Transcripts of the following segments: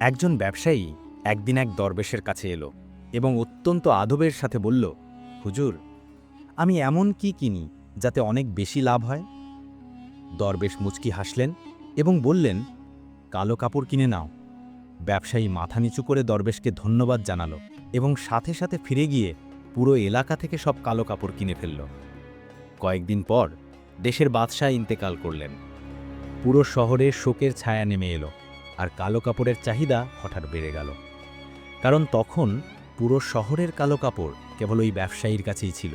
একজন ব্যবসায়ী একদিন এক দরবেশের কাছে এলো এবং অত্যন্ত আদবের সাথে বলল, হুজুর, আমি এমন কি কিনি যাতে অনেক বেশি লাভ হয়? দরবেশ মুচকি হাসলেন এবং বললেন, কালো কাপড় কিনে নাও। ব্যবসায়ী মাথা নিচু করে দরবেশকে ধন্যবাদ জানালো এবং সাথে সাথে ফিরে গিয়ে পুরো এলাকা থেকে সব কালো কাপড় কিনে ফেলল। কয়েকদিন পর দেশের বাদশাহ ইন্তেকাল করলেন। পুরো শহরে শোকের ছায়া নেমে এলো। আর কালো কাপড়ের চাহিদা হঠাৎ বেড়ে গেল। কারণ তখন পুরো শহরের কালো কাপড় কেবল ওই ব্যবসায়ীর কাছেই ছিল।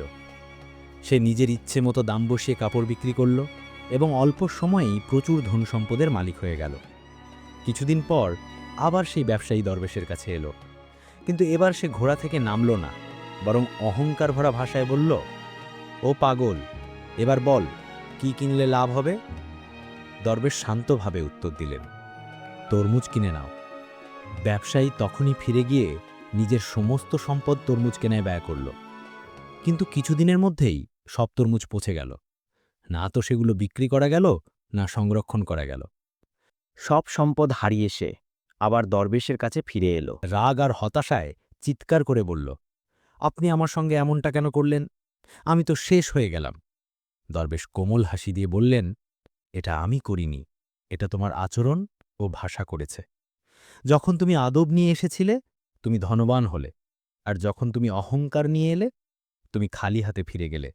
সে নিজের ইচ্ছে মতো দাম বসিয়ে কাপড় বিক্রি করল এবং অল্প সময়েই প্রচুর ধন সম্পদের মালিক হয়ে গেল। কিছুদিন পর আবার সেই ব্যবসায়ী দরবেশের কাছে এলো। কিন্তু এবার সে ঘোড়া থেকে নামল না, বরং অহংকার ভরা ভাষায় বলল, ও পাগল, এবার বল, কি কিনলে লাভ হবে? দরবেশ শান্তভাবে উত্তর দিলেন তরমুজ কিনে নাও। ব্যবসায়ী তখনই ফিরে গিয়ে নিজের সমস্ত সম্পদ তরমুজ কেনায় ব্যয় করল। কিন্তু কিছুদিনের মধ্যেই সব তরমুজ পচে গেল। না তো সেগুলো বিক্রি করা গেল না সংরক্ষণ করা গেল। সব সম্পদ হারিয়ে সে আবার দরবেশের কাছে ফিরে এলো। রাগ আর হতাশায় চিৎকার করে বলল আপনি আমার সঙ্গে এমনটা কেন করলেন? আমি তো শেষ হয়ে গেলাম। দরবেশ কোমল হাসি দিয়ে বললেন এটা আমি করিনি। এটা তোমার আচরণ ও ভাষা করেছে। যখন তুমি আদব নিয়ে এসেছিলে, তুমি ধনবান হলে, আর যখন তুমি অহংকার নিয়ে এলে, তুমি খালি হাতে ফিরে গেলে।